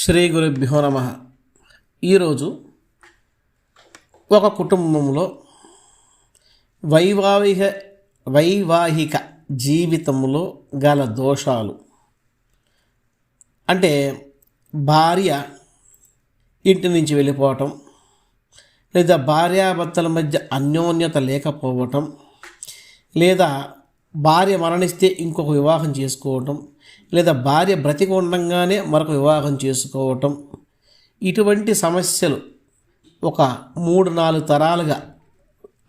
శ్రీ గురుభ్యో నమ. ఈరోజు ఒక కుటుంబంలో వైవాహిక వైవాహిక జీవితంలో గల దోషాలు. అంటే భార్య ఇంటి నుంచి వెళ్ళిపోవటం లేదా భార్యాభర్తల మధ్య అన్యోన్యత లేకపోవటం లేదా భార్య మరణిస్తే ఇంకొక వివాహం చేసుకోవటం లేదా భార్య బ్రతికి ఉండంగానే మరొక వివాహం చేసుకోవటం. ఇటువంటి సమస్యలు ఒక మూడు నాలుగు తరాలుగా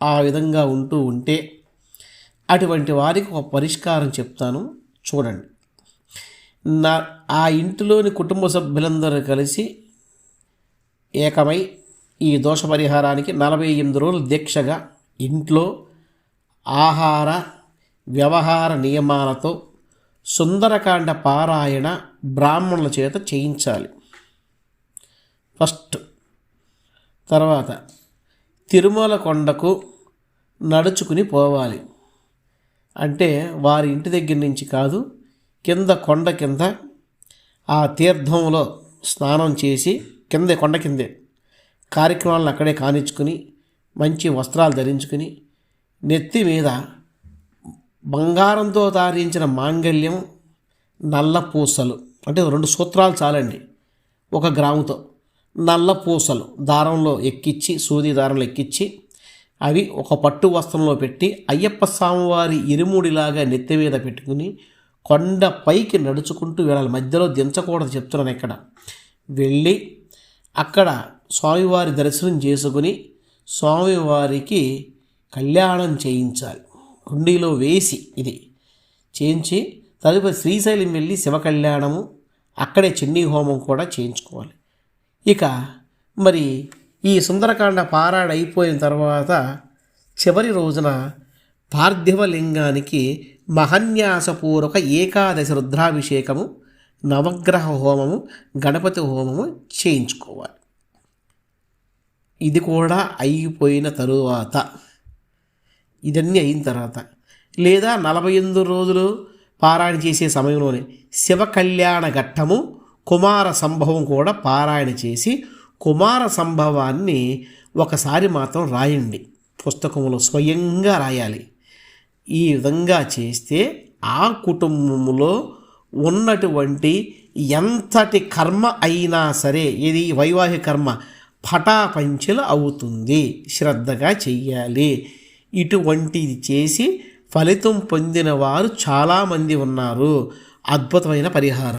ఆ విధంగా ఉంటూ ఉంటే అటువంటి వారికి ఒక పరిష్కారం చెప్తాను. చూడండి. నా ఆ ఇంటిలోని కుటుంబ సభ్యులందరూ కలిసి ఏకమై ఈ దోష పరిహారానికి నలభై ఎనిమిది రోజులు దీక్షగా ఇంట్లో ఆహార వ్యవహార నియమాలతో సుందరకాండ పారాయణ బ్రాహ్మణుల చేత చేయించాలి. ఫస్ట్ తర్వాత తిరుమల కొండకు నడుచుకుని పోవాలి. అంటే వారి ఇంటి దగ్గర నుంచి కాదు కింద కొండ కింద ఆ తీర్థంలో స్నానం చేసి కిందే కొండ కిందే కార్యక్రమాలను అక్కడే కానిచ్చుకుని మంచి వస్త్రాలు ధరించుకుని నెత్తి మీద బంగారంతో తారించిన మాంగళ్యం నల్ల పూసలు. అంటే రెండు సూత్రాలు చాలండి. ఒక గ్రాముతో. నల్ల పూసలు దారంలో ఎక్కించి సూది దారంలో ఎక్కించి అవి ఒక పట్టు వస్త్రంలో పెట్టి అయ్యప్ప స్వామివారి ఇరుముడిలాగా నెత్తి మీద పెట్టుకుని కొండ పైకి నడుచుకుంటూ వెళ్ళాలి. మధ్యలో దించకూడదు చెప్తున్నాను ఇక్కడ వెళ్ళి అక్కడ స్వామివారి దర్శనం చేసుకుని స్వామివారికి కళ్యాణం చేయించాలి. హుండీలో వేసి ఇది చేయించి తదుపరి శ్రీశైలం వెళ్ళి శివ కళ్యాణము అక్కడే చెన్నీ హోమం కూడా చేయించుకోవాలి. ఇక మరి ఈ సుందరకాండ పారాడైపోయిన అయిపోయిన తర్వాత చివరి రోజున పార్థివలింగానికి మహన్యాసపూర్వక ఏకాదశి రుద్రాభిషేకము నవగ్రహ హోమము గణపతి హోమము చేయించుకోవాలి. ఇది కూడా అయిపోయిన తరువాత ఇదన్నీ అయిన తర్వాత లేదా నలభై ఎనిమిది రోజులు పారాయణ చేసే సమయంలోనే శివ కళ్యాణ ఘట్టము కుమార సంభవం కూడా పారాయణ చేసి కుమార సంభవాన్ని ఒకసారి మాత్రం రాయండి. పుస్తకంలో స్వయంగా రాయాలి. ఈ విధంగా చేస్తే ఆ కుటుంబంలో ఉన్నటువంటి ఎంతటి కర్మ అయినా సరే ఇది వైవాహిక కర్మ పటాపంచలు అవుతుంది. శ్రద్ధగా చెయ్యాలి. ఇటువంటిది చేసి ఫలితం పొందిన వారు చాలామంది ఉన్నారు. అద్భుతమైన పరిహారం.